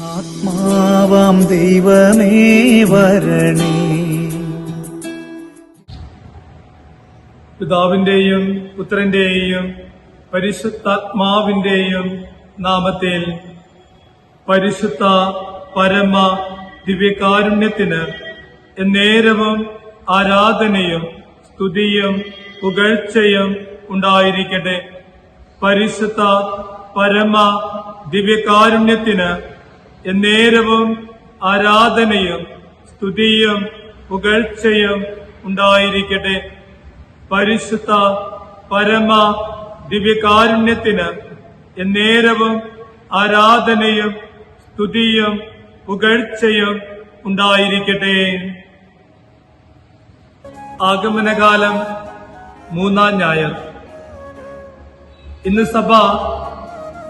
ആത്മാവാം ദൈവമേ വരണേ. പിതാവിന്റെയും പുത്രന്റെയും പരിശുദ്ധാത്മാവിന്റെയും നാമത്തിൽ പരിശുദ്ധ പരമ ദിവ്യകാരുണ്യത്തിന് എന്നേരവും ആരാധനയും സ്തുതിയും പുകഴ്ചയും ഉണ്ടായിരിക്കട്ടെ. പരിശുദ്ധ പരമ ദിവ്യകാരുണ്യത്തിന് എന്നേരവും ആരാധനയും സ്തുതിയും പുകഴ്ചയും ഉണ്ടായിരിക്കട്ടെ. പരിശുദ്ധ പരമ ദിവ്യകാരുണ്യത്തിന് എന്നേരവും ആരാധനയും സ്തുതിയും പുകഴ്ചയും ഉണ്ടായിരിക്കട്ടെ. ആഗമനകാലം മൂന്നാം ഞായർ. ഇന്ന് സഭ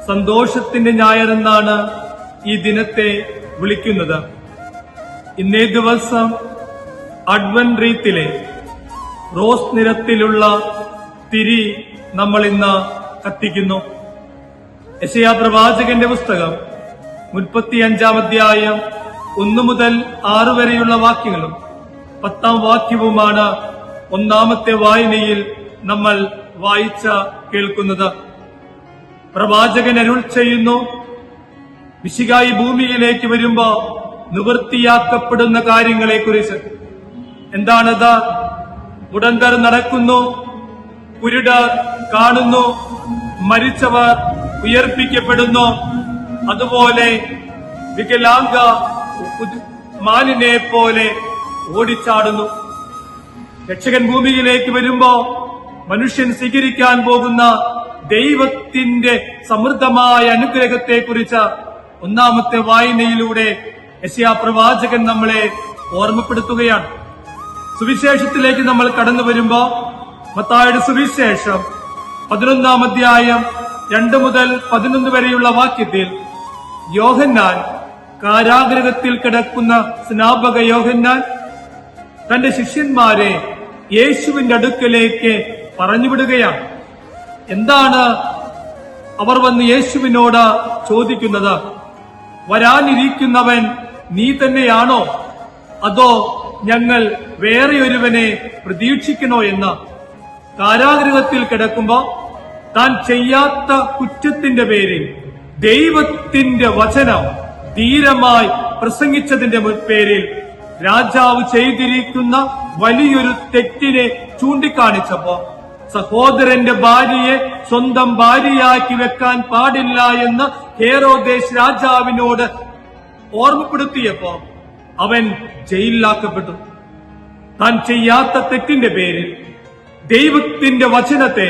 സന്തോഷത്തിന്റെ ഞായർ എന്നാണ് ഈ ദിനത്തെ വിളിക്കുന്നത് ഇന്നേ ദിവസം അഡ്വൻ റീത്തിലെ റോസ് നിരത്തിലുള്ള തിരി നമ്മൾ ഇന്ന് കത്തിക്കുന്നു. യശയാ പ്രവാചകന്റെ പുസ്തകം മുപ്പത്തിയഞ്ചാം അധ്യായം ഒന്നു മുതൽ ആറ് വരെയുള്ള വാക്യങ്ങളും പത്താം വാക്യവുമാണ് ഒന്നാമത്തെ വായനയിൽ നമ്മൾ വായിച്ച കേൾക്കുന്നത്. പ്രവാചകൻ അരുൾ ചെയ്യുന്നു വിശികായി ഭൂമിയിലേക്ക് വരുമ്പോ നിവൃത്തിയാക്കപ്പെടുന്ന കാര്യങ്ങളെ കുറിച്ച് എന്താണത്? മുടന്തർ നടക്കുന്നു കുരുട് കാണുന്നു മരിച്ചവർ ഉയർപ്പിക്കപ്പെടുന്നു. അതുപോലെ വികലാംഗ മാനിനെ പോലെ ഓടിച്ചാടുന്നു. രക്ഷകൻ ഭൂമിയിലേക്ക് വരുമ്പോ മനുഷ്യൻ സ്വീകരിക്കാൻ പോകുന്ന ദൈവത്തിന്റെ സമൃദ്ധമായ അനുഗ്രഹത്തെക്കുറിച്ച് ഒന്നാമത്തെ വായനയിലൂടെ യശയാ പ്രവാചകൻ നമ്മളെ ഓർമ്മപ്പെടുത്തുകയാണ്. സുവിശേഷത്തിലേക്ക് നമ്മൾ കടന്നു വരുമ്പോ മത്തായുടെ സുവിശേഷം പതിനൊന്നാം അധ്യായം രണ്ട് മുതൽ പതിനൊന്ന് വരെയുള്ള വാക്യത്തിൽ യോഹന്നാൻ കാരാഗ്രഹത്തിൽ കിടക്കുന്ന സ്നാപക യോഹന്നാൻ തന്റെ ശിഷ്യന്മാരെ യേശുവിന്റെ അടുക്കലേക്ക് പറഞ്ഞുവിടുകയാണ്. എന്താണ് അവർ വന്ന് യേശുവിനോട് ചോദിക്കുന്നത്? വരാനിരിക്കുന്നവൻ നീ തന്നെയാണോ? അതോ ഞങ്ങൾ വേറെ ഒരുവനെ പ്രതീക്ഷിക്കണോ എന്ന്? കാരാഗ്രഹത്തിൽ കിടക്കുമ്പോ താൻ ചെയ്യാത്ത കുറ്റത്തിന്റെ പേരിൽ ദൈവത്തിന്റെ വചനം ധീരമായി പ്രസംഗിച്ചതിന്റെ പേരിൽ രാജാവ് ചെയ്തിരിക്കുന്ന വലിയൊരു തെറ്റിനെ ചൂണ്ടിക്കാണിച്ചപ്പോ സഹോദരന്റെ ഭാര്യയെ സ്വന്തം ഭാര്യയാക്കി വെക്കാൻ പാടില്ല എന്ന് ഹേറോദേശ് രാജാവിനോട് ഓർമ്മപ്പെടുത്തിയപ്പോ അവൻ ജയിലിലാക്കപ്പെട്ടു. താൻ ചെയ്യാത്ത തെറ്റിന്റെ പേരിൽ ദൈവത്തിന്റെ വചനത്തെ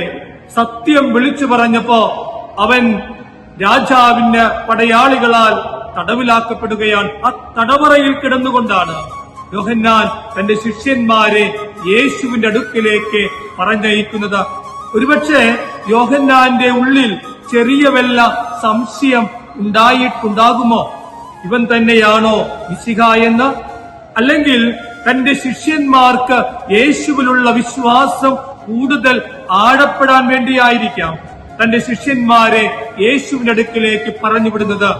സത്യം വിളിച്ചു പറഞ്ഞപ്പോ അവൻ രാജാവിന്റെ പടയാളികളാൽ തടവിലാക്കപ്പെടുകയാണ്. ആ തടവറയിൽ കിടന്നുകൊണ്ടാണ് യോഹന്നാൻ തന്റെ ശിഷ്യന്മാരെ യേശുവിന്റെ അടുക്കിലേക്ക് പറഞ്ഞയക്കുന്നത്. ഒരുപക്ഷെ യോഹന്നാന്റെ ഉള്ളിൽ ചെറിയ വല്ല സംശയം ഉണ്ടായിട്ടുണ്ടാകുമോ? ഇവൻ തന്നെയാണോ മിശിഹ എന്ന്? അല്ലെങ്കിൽ തന്റെ ശിഷ്യന്മാർക്ക് യേശുവിലുള്ള വിശ്വാസം കൂടുതൽ ആഴപ്പെടാൻ വേണ്ടിയായിരിക്കാം തന്റെ ശിഷ്യന്മാരെ യേശുവിന്റെ അടുക്കിലേക്ക് പറഞ്ഞുവിടുന്നത്.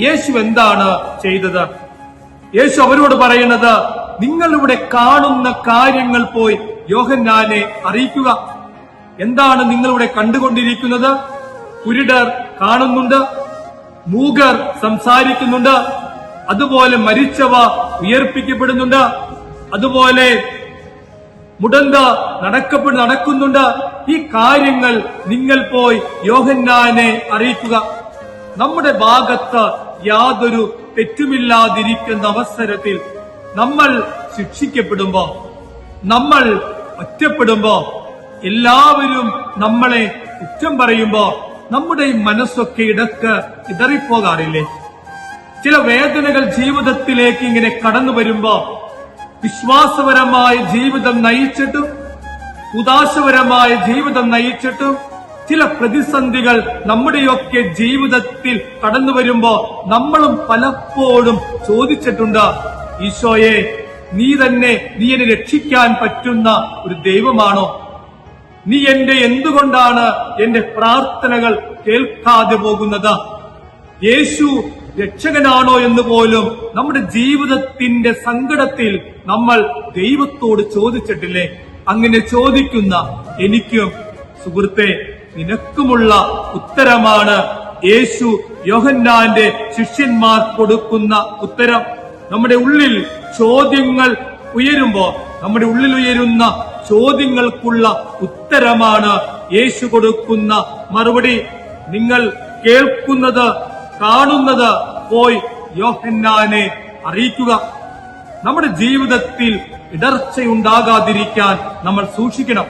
യേശു എന്താണ് ചെയ്തത്? യേശു അവരോട് പറയുന്നത് നിങ്ങളിവിടെ കാണുന്ന കാര്യങ്ങൾ പോയി യോഹന്നാനെ അറിയിക്കുക. എന്താണ് നിങ്ങളിവിടെ കണ്ടുകൊണ്ടിരിക്കുന്നത്? കുരുടർ കാണുന്നുണ്ട് മൂകർ സംസാരിക്കുന്നുണ്ട് അതുപോലെ മരിച്ചവ ഉയർപ്പിക്കപ്പെടുന്നുണ്ട് അതുപോലെ മുടന്ത നടക്കപ്പെട്ട് നടക്കുന്നുണ്ട്. ഈ കാര്യങ്ങൾ നിങ്ങൾ പോയി യോഹന്നാനെ അറിയിക്കുക. നമ്മുടെ ഭാഗത്ത് യാതൊരു തെറ്റുമില്ലാതിരിക്കുന്ന അവസരത്തിൽ നമ്മൾ ശിക്ഷിക്കപ്പെടുമ്പോ നമ്മൾ ഒറ്റപ്പെടുമ്പോ എല്ലാവരും നമ്മളെ കുറ്റം പറയുമ്പോ നമ്മുടെ ഈ മനസ്സൊക്കെ ഇടയ്ക്ക് ഇടറിപ്പോകാറില്ലേ ചില വേദനകൾ ജീവിതത്തിലേക്ക് ഇങ്ങനെ കടന്നു വരുമ്പോ വിശ്വാസപരമായ ജീവിതം നയിച്ചിട്ടും ഉദാശപരമായ ജീവിതം നയിച്ചിട്ടും ചില പ്രതിസന്ധികൾ നമ്മുടെയൊക്കെ ജീവിതത്തിൽ കടന്നു വരുമ്പോ നമ്മളും പലപ്പോഴും ചോദിച്ചിട്ടുണ്ട് ഈശോയെ നീ തന്നെ നീ എന്നെ രക്ഷിക്കാൻ പറ്റുന്ന ഒരു ദൈവമാണോ? നീ എന്റെ എന്തുകൊണ്ടാണ് എന്റെ പ്രാർത്ഥനകൾ കേൾക്കാതെ പോകുന്നത്? യേശു രക്ഷകനാണോ എന്ന് പോലും നമ്മുടെ ജീവിതത്തിന്റെ സങ്കടത്തിൽ നമ്മൾ ദൈവത്തോട് ചോദിച്ചിട്ടില്ലേ? അങ്ങനെ ചോദിക്കുന്ന എനിക്കും സുഹൃത്തെ നിനക്കുമുള്ള ഉത്തരമാണ് യേശു യോഹന്നാന്റെ ശിഷ്യന്മാർ കൊടുക്കുന്ന ഉത്തരം. നമ്മുടെ ഉള്ളിൽ ചോദ്യങ്ങൾ ഉയരുമ്പോ നമ്മുടെ ഉള്ളിൽ ഉയരുന്ന ചോദ്യങ്ങൾക്കുള്ള ഉത്തരമാണ് യേശു കൊടുക്കുന്ന മറുപടി. നിങ്ങൾ കേൾക്കുന്നത് കാണുന്നത് പോയി യോഹന്നാനെ അറിയിക്കുക. നമ്മുടെ ജീവിതത്തിൽ ഇടർച്ചയുണ്ടാകാതിരിക്കാൻ നമ്മൾ സൂക്ഷിക്കണം.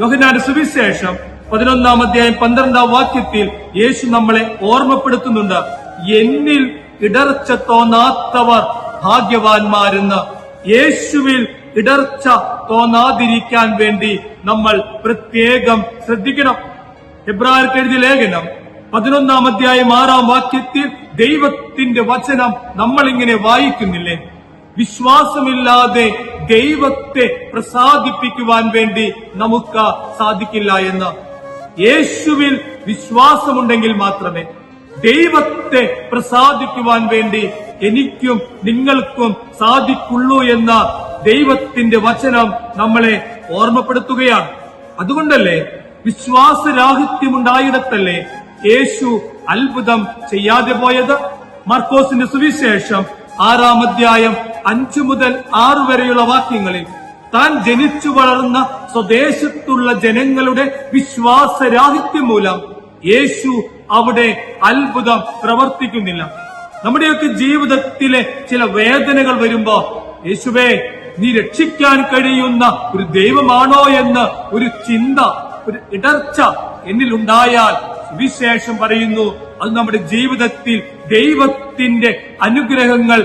യോഹന്നാന്റെ സുവിശേഷം പതിനൊന്നാം അധ്യായം പന്ത്രണ്ടാം വാക്യത്തിൽ യേശു നമ്മളെ ഓർമ്മപ്പെടുത്തുന്നുണ്ട്. എന്നിൽ ഇടർച്ച തോന്നാത്തവർ ഭാഗ്യവാന്മാരെന്ന്. യേശുവിൽ ഇടർച്ച തോന്നാതിരിക്കാൻ വേണ്ടി നമ്മൾ പ്രത്യേകം ശ്രദ്ധിക്കണം. എബ്രായർക്ക് എഴുതിയ ലേഖനം പതിനൊന്നാം അധ്യായം ആറാം വാക്യത്തിൽ ദൈവത്തിന്റെ വചനം നമ്മൾ ഇങ്ങനെ വായിക്കുന്നില്ലേ? വിശ്വാസമില്ലാതെ ദൈവത്തെ പ്രസാദിപ്പിക്കുവാൻ വേണ്ടി നമുക്ക് സാധിക്കില്ല എന്ന്. യേശുവിൽ വിശ്വാസമുണ്ടെങ്കിൽ മാത്രമേ ദൈവത്തെ പ്രസാദിക്കുവാൻ വേണ്ടി എനിക്കും നിങ്ങൾക്കും സാധിക്കുള്ളൂ എന്ന ദൈവത്തിന്റെ വചനം നമ്മളെ ഓർമ്മപ്പെടുത്തുകയാണ്. അതുകൊണ്ടല്ലേ വിശ്വാസരാഹിത്യമുണ്ടായിടത്തല്ലേ യേശു അത്ഭുതം ചെയ്യാതെ പോയത്? മർക്കോസിന്റെ സുവിശേഷം ആറാം അധ്യായം അഞ്ചു മുതൽ ആറു വരെയുള്ള വാക്യങ്ങളിൽ താൻ ജനിച്ചു വളർന്ന സ്വദേശത്തുള്ള ജനങ്ങളുടെ വിശ്വാസരാഹിത്യം മൂലം യേശു അവിടെ അത്ഭുതം പ്രവർത്തിക്കുന്നില്ല. നമ്മുടെയൊക്കെ ജീവിതത്തിലെ ചില വേദനകൾ വരുമ്പോ യേശുവേ നീ രക്ഷിക്കാൻ കഴിയുന്ന ഒരു ദൈവമാണോ എന്ന് ഒരു ചിന്ത ഒരു ഇടർച്ച എന്നിലുണ്ടായാൽ സുവിശേഷം പറയുന്നു അത് നമ്മുടെ ജീവിതത്തിൽ ദൈവത്തിന്റെ അനുഗ്രഹങ്ങൾ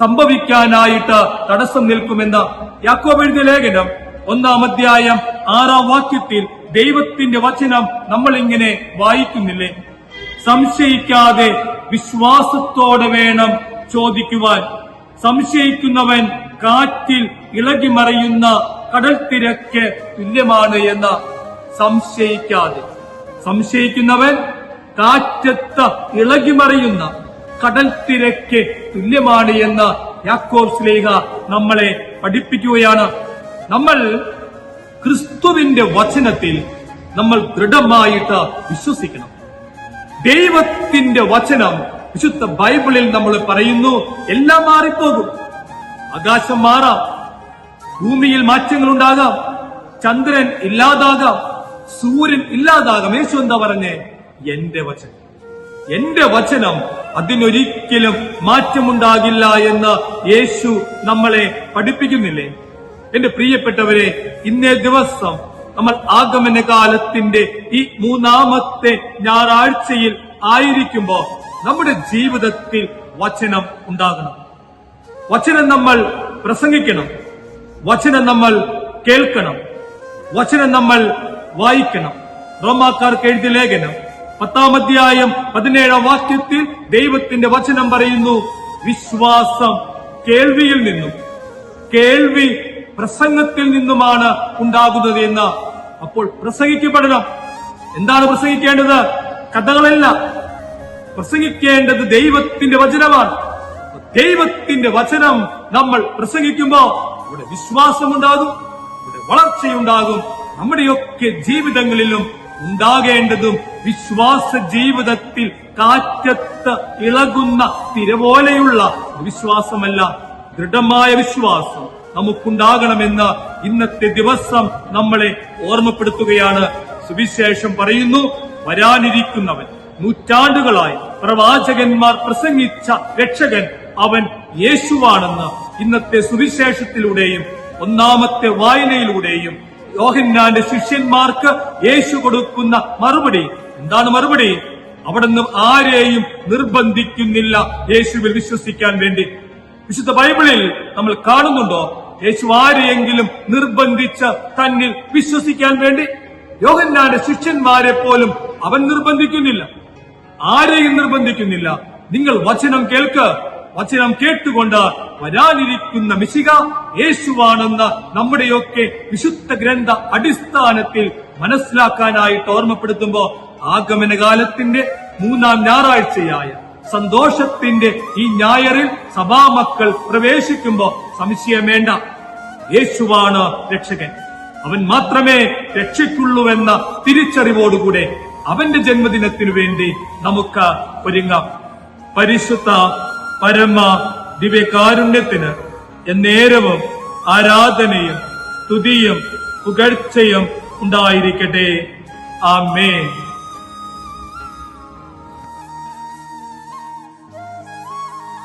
സംഭവിക്കാനായിട്ട് തടസ്സം നിൽക്കുമെന്ന് യാക്കോബ് ലേഖനം ഒന്നാം അധ്യായം ആറാം വാക്യത്തിൽ ദൈവത്തിന്റെ വചനം നമ്മൾ ഇങ്ങനെ വായിക്കുന്നില്ലേ? സംശയിക്കാതെ വിശ്വാസത്തോടെ വേണം ചോദിക്കുവാൻ. സംശയിക്കുന്നവൻ കാറ്റിൽ ഇളകി മറയുന്ന കടൽ തിരക്ക് തുല്യമാണ് എന്ന് സംശയിക്കാതെ. സംശയിക്കുന്നവൻ കാറ്റത്ത ഇളകി മറയുന്ന കടൽ തിരക്ക് തുല്യമാണ് എന്ന് യാക്കോബ് സ്ലേഹ നമ്മളെ പഠിപ്പിക്കുകയാണ്. നമ്മൾ ക്രിസ്തുവിന്റെ വചനത്തിൽ നമ്മൾ ദൃഢമായിട്ട് വിശ്വസിക്കണം. ദൈവത്തിന്റെ വചനം വിശുദ്ധ ബൈബിളിൽ നമ്മൾ പറയുന്നു എല്ലാം മാറിപ്പോകും. ആകാശം മാറാം. ഭൂമിയിൽ മാറ്റങ്ങൾ ഉണ്ടാകാം ചന്ദ്രൻ ഇല്ലാതാകാം. സൂര്യൻ ഇല്ലാതാകാം. യേശു എന്താ പറഞ്ഞേ? എന്റെ വചനം. എന്റെ വചനം അതിനൊരിക്കലും മാറ്റമുണ്ടാകില്ല എന്ന് യേശു നമ്മളെ പഠിപ്പിക്കുന്നില്ലേ? എന്റെ പ്രിയപ്പെട്ടവരെ ഇന്നേ ദിവസം നമ്മൾ ആഗമന കാലത്തിന്റെ ഈ മൂന്നാമത്തെ ഞായറാഴ്ചയിൽ ആയിരിക്കുമ്പോൾ നമ്മുടെ ജീവിതത്തിൽ വചനം ഉണ്ടാകണം. വചനം നമ്മൾ പ്രസംഗിക്കണം. വചനം നമ്മൾ കേൾക്കണം. വചനം നമ്മൾ വായിക്കണം. റോമാക്കാർക്ക് എഴുതിയ ലേഖനം പത്താം അധ്യായം പതിനേഴാം വാക്യത്തിൽ ദൈവത്തിന്റെ വചനം പറയുന്നു വിശ്വാസം കേൾവിയിൽ നിന്നും കേൾവി പ്രസംഗത്തിൽ നിന്നുമാണ് ഉണ്ടാകുന്നത് എന്ന്. അപ്പോൾ പ്രസംഗിക്കപ്പെടണം. എന്താണ് പ്രസംഗിക്കേണ്ടത്? കഥകളല്ല. പ്രസംഗിക്കേണ്ടത് ദൈവത്തിന്റെ വചനമാണ്. ദൈവത്തിന്റെ വചനം നമ്മൾ പ്രസംഗിക്കുമ്പോ ഇവിടെ വിശ്വാസമുണ്ടാകും ഇവിടെ വളർച്ചയുണ്ടാകും നമ്മുടെയൊക്കെ ജീവിതങ്ങളിലും ഉണ്ടാകേണ്ടതും വിശ്വാസ ജീവിതത്തിൽ കാറ്റത്ത് ഇളകുന്ന തിരപോലെയുള്ള വിശ്വാസമല്ല ദൃഢമായ വിശ്വാസം നമുക്കുണ്ടാകണമെന്ന് ഇന്നത്തെ ദിവസം നമ്മളെ ഓർമ്മപ്പെടുത്തുകയാണ്. സുവിശേഷം പറയുന്നു വരാനിരിക്കുന്നവൻ നൂറ്റാണ്ടുകളായി പ്രവാചകന്മാർ പ്രസംഗിച്ച രക്ഷകൻ അവൻ യേശുവാണെന്ന് ഇന്നത്തെ സുവിശേഷത്തിലൂടെയും ഒന്നാമത്തെ വായനയിലൂടെയും യോഹന്നാന്റെ ശിഷ്യന്മാർക്ക് യേശു കൊടുക്കുന്ന മറുപടി. എന്താണ് മറുപടി? അവിടുന്ന് ആരെയും നിർബന്ധിക്കുന്നില്ല യേശുവിൽ വിശ്വസിക്കാൻ വേണ്ടി. വിശുദ്ധ ബൈബിളിൽ നമ്മൾ കാണുന്നുണ്ടോ? യേശു ആരെയെങ്കിലും നിർബന്ധിച്ച് തന്നിൽ വിശ്വസിക്കാൻ വേണ്ടി? യോഹന്നാന്റെ ശിഷ്യന്മാരെ പോലും അവൻ നിർബന്ധിക്കുന്നില്ല. ആരെയും നിർബന്ധിക്കുന്നില്ല. നിങ്ങൾ വചനം കേൾക്ക്. വചനം കേട്ടുകൊണ്ട് വരാനിരിക്കുന്ന മിശിക യേശുവാണെന്ന് നമ്മുടെയൊക്കെ വിശുദ്ധ ഗ്രന്ഥ അടിസ്ഥാനത്തിൽ മനസ്സിലാക്കാനായിട്ട് ഓർമ്മപ്പെടുത്തുമ്പോ ആഗമനകാലത്തിന്റെ മൂന്നാം ഞായറാഴ്ചയായ സന്തോഷത്തിന്റെ ഈ ഞായറിൽ സഭാമക്കൾ പ്രവേശിക്കുമ്പോ സംശയം വേണ്ട. യേശുവാണ് രക്ഷകൻ. അവൻ മാത്രമേ രക്ഷയ്ക്കുള്ളൂവെന്ന തിരിച്ചറിവോടുകൂടെ അവന്റെ ജന്മദിനത്തിനു വേണ്ടി നമുക്ക് ഒരുങ്ങാം. പരിശുദ്ധ പരമ ദിവ്യകാരുണ്യത്തിന് എന്നേരവും ആരാധനയും തുതിയും പുകഴ്ചയും ഉണ്ടായിരിക്കട്ടെ. ആമേൻ.